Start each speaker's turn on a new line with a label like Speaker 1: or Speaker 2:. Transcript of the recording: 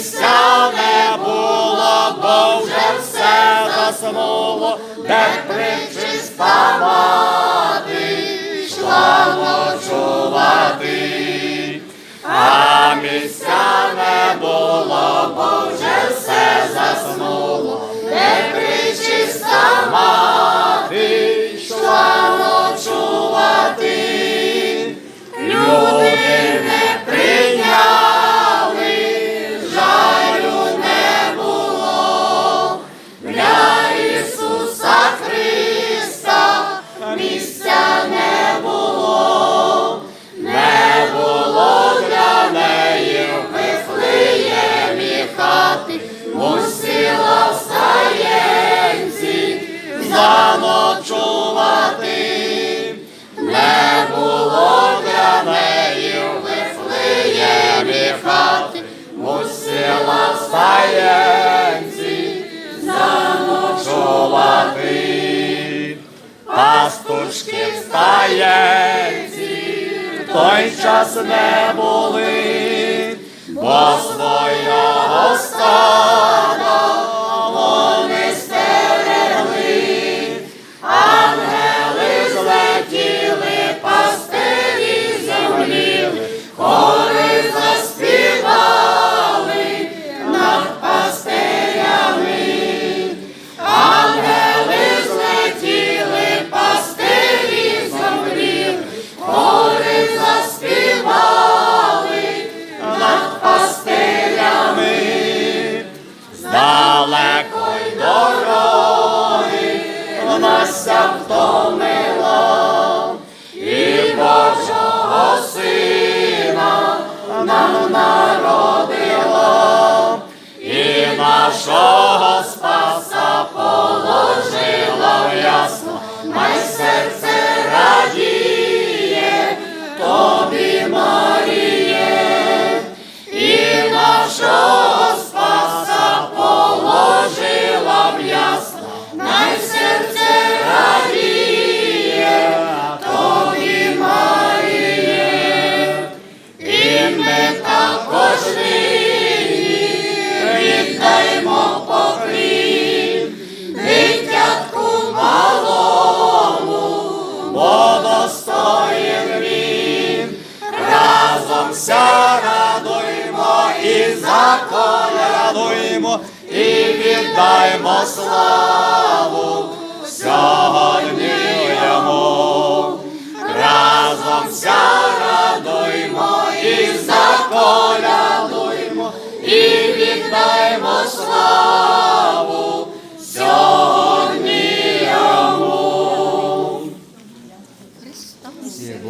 Speaker 1: місця не було, бо вже все заснуло, де причиста мати йшла ночувати, а місця місця не було, не було для неї в Вифлеємі мусила в стаєнці заночувати. Не було для неї в Вифлеємі хати, мусила в стаєнці заночувати. Пастушки встає, той час не були, бо свого втомила, і Божого сина нам народила, і нашого спаса положила в ясно, най серце достоїн він, разом ся радуємо і заколядуємо, і віддаймо славу